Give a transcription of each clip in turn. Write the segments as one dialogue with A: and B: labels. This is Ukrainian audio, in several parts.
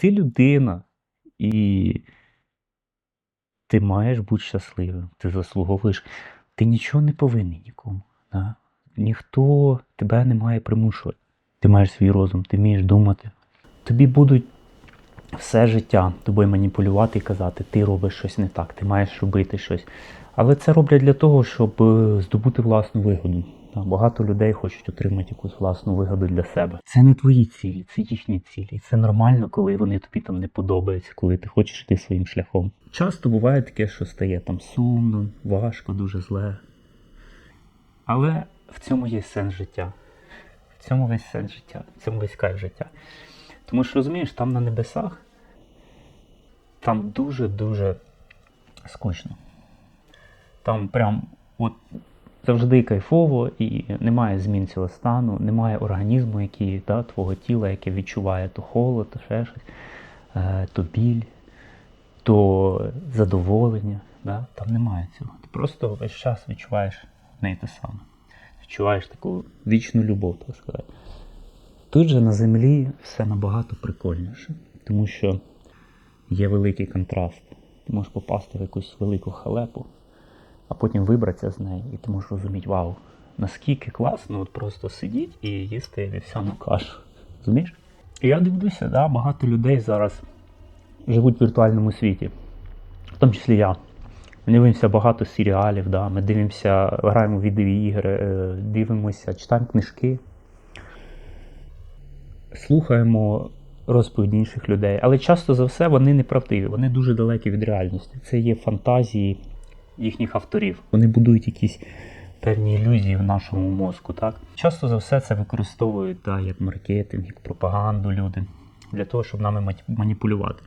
A: Ти людина, і ти маєш бути щасливим, ти заслуговуєш. Ти нічого не повинен нікому. Да? Ніхто тебе не має примушувати. Ти маєш свій розум, ти вмієш думати. Тобі будуть все життя тобою маніпулювати і казати, ти робиш щось не так, ти маєш робити щось. Але це роблять для того, щоб е, здобути власну вигоду. Та, Багато людей хочуть отримати якусь власну вигоду для себе. Це не твої цілі, це їхні цілі. Це нормально, коли вони тобі там не подобаються, коли ти хочеш йти своїм шляхом. Часто буває таке, що стає там сумно, важко, дуже зле. Але в цьому є сенс життя. В цьому весь сенс життя, в цьому весь кайф життя. Тому що розумієш, там на небесах там дуже-дуже скучно. Там прям от завжди кайфово і немає змін цього стану, немає організму, який, да, твого тіла, яке відчуває то холод, то ще щось, е, то біль, то задоволення. Да? Там немає цього. Ти просто весь час відчуваєш не те саме. Відчуваєш таку вічну любов, так сказати. Тут же на землі все набагато прикольніше, тому що є великий контраст. Ти можеш попасти в якусь велику халепу, а потім вибратися з неї, і ти можеш розуміти, вау, наскільки класно от просто сидіти і їсти вівсяну кашу. Розумієш? Я дивлюся, да, багато людей зараз живуть в віртуальному світі, в тому числі я. Ми дивимося багато серіалів, да, ми дивимося, граємо в відеоігри, е, дивимося, читаємо книжки слухаємо розповіді інших людей, але часто за все вони неправдиві, вони дуже далекі від реальності. Це є фантазії їхніх авторів. Вони будують якісь певні ілюзії в нашому мозку. Так? Часто за все це використовують так, як маркетинг, як пропаганду люди для того, щоб нами маніпулювати.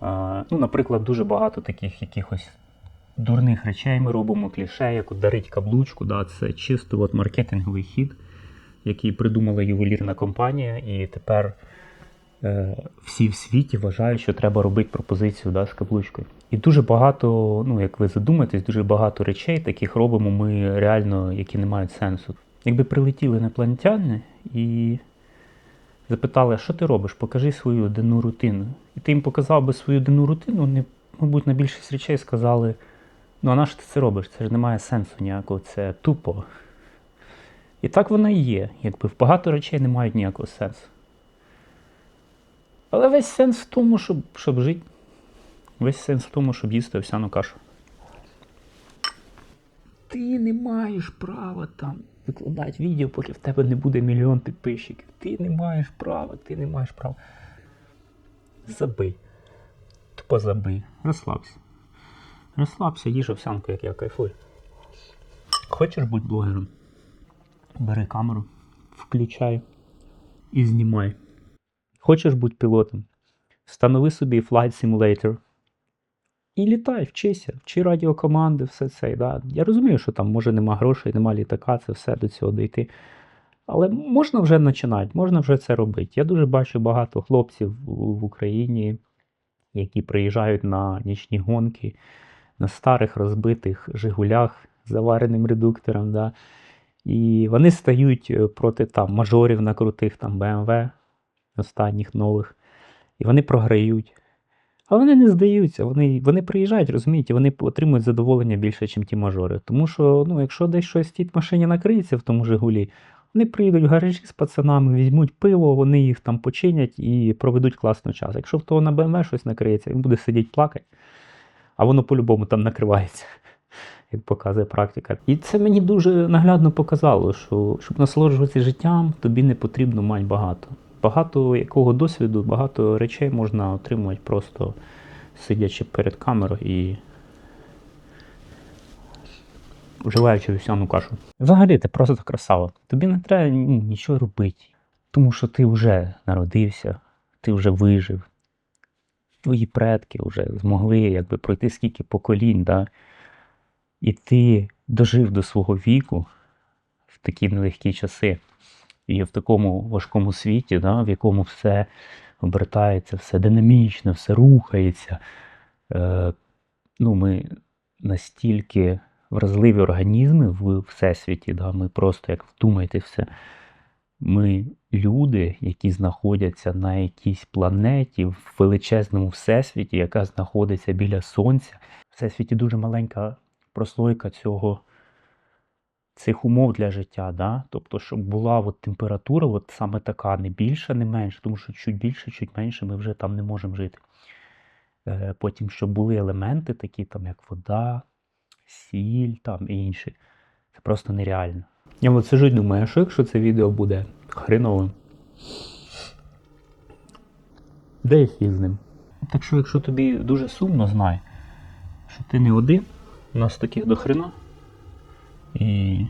A: А, ну, наприклад, дуже багато таких якихось дурних речей ми робимо кліше, як дарить каблучку. Да, це чисто от маркетинговий хід який придумала ювелірна компанія, і тепер всі в світі вважають, що треба робити пропозицію да, з каблучкою. І дуже багато, ну як ви задумаєтесь, дуже багато речей таких робимо ми реально, які не мають сенсу. Якби прилетіли інопланетяни і запитали, що ти робиш, покажи свою денну рутину. І ти їм показав би свою денну рутину, вони, мабуть, на більшість речей сказали: ну а на що ти це робиш? Це ж не має сенсу ніякого, це тупо. І так воно і є, якби в багато речей не мають ніякого сенсу. Але весь сенс в тому, щоб, щоб жити. Весь сенс в тому, щоб їсти овсяну кашу. Ти не маєш права там викладати відео, поки в тебе не буде мільйон підписчиків. Ти не маєш права, ти не маєш права. Забий. Тупо забий. Розслабся. Розслабся, їж овсянку, як я кайфую. Хочеш бути блогером? Бери камеру, включай і знімай. Хочеш бути пілотом? Встанови собі Flight Simulator. І літай, вчися, вчи радіокоманди, все це. Да. Я розумію, що там може нема грошей, нема літака, це все до цього дійти. Але можна вже починати, можна вже це робити. Я дуже бачу багато хлопців в Україні, які приїжджають на нічні гонки на старих розбитих Жигулях з завареним редуктором. Да. І вони стають е, проти там мажорів на крутих там BMW, останніх нових. І вони програють. А вони не здаються, вони, вони приїжджають, розумієте, вони отримують задоволення більше, ніж ті мажори. Тому що, ну, якщо десь щось в тій машині накриється в тому Жигулі, вони приїдуть в гаражі з пацанами, візьмуть пиво, вони їх там починять і проведуть класний час. Якщо в того на BMW щось накриється, він буде сидіти плакати, а воно по-любому там накривається як показує практика. І це мені дуже наглядно показало, що щоб насолоджуватися життям, тобі не потрібно мати багато. Багато якого досвіду, багато речей можна отримувати просто сидячи перед камерою і вживаючи вівсяну кашу. Взагалі, ти просто красава. Тобі не треба нічого робити, тому що ти вже народився, ти вже вижив. Твої предки вже змогли якби, пройти скільки поколінь. Да? І ти дожив до свого віку в такі нелегкі часи, і в такому важкому світі, да, в якому все обертається, все динамічно, все рухається. Е, ну, Ми настільки вразливі організми в всесвіті, да, ми просто, як вдумайте, все. Ми люди, які знаходяться на якійсь планеті в величезному всесвіті, яка знаходиться біля Сонця. В всесвіті дуже маленька прослойка цього, цих умов для життя. Да? Тобто, щоб була от температура, от саме така, не більша, не менша, тому що чуть більше, чуть менше ми вже там не можемо жити. Е, Потім, щоб були елементи, такі там, як вода, сіль там і інші. Це просто нереально. Я от сижу і думаю, що якщо це відео буде хреновим? Де я фіг з ним? Так що, якщо тобі дуже сумно, знай, що ти не один, у нас таких до хрена. І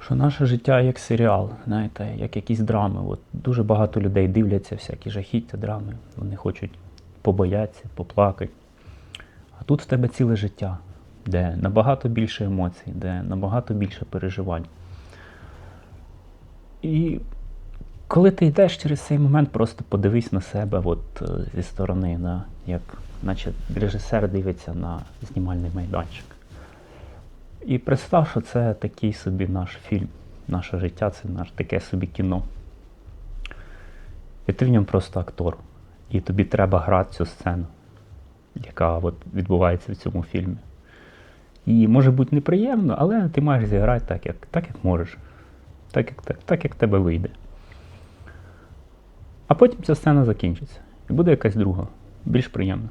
A: що наше життя як серіал, знаєте, як якісь драми. От дуже багато людей дивляться всякі жахіття, драми. Вони хочуть побоятися, поплакати. А тут в тебе ціле життя, де набагато більше емоцій, де набагато більше переживань. І коли ти йдеш через цей момент, просто подивись на себе от, е, зі сторони, да, як наче режисер дивиться на знімальний майданчик. І представ, що це такий собі наш фільм, наше життя це наш таке собі кіно. І ти в ньому просто актор. І тобі треба грати цю сцену, яка от відбувається в цьому фільмі. І може бути неприємно, але ти маєш зіграти так, як, так, як можеш. Так, як, так, так, як тебе вийде. А потім ця сцена закінчиться. І буде якась друга, більш приємна.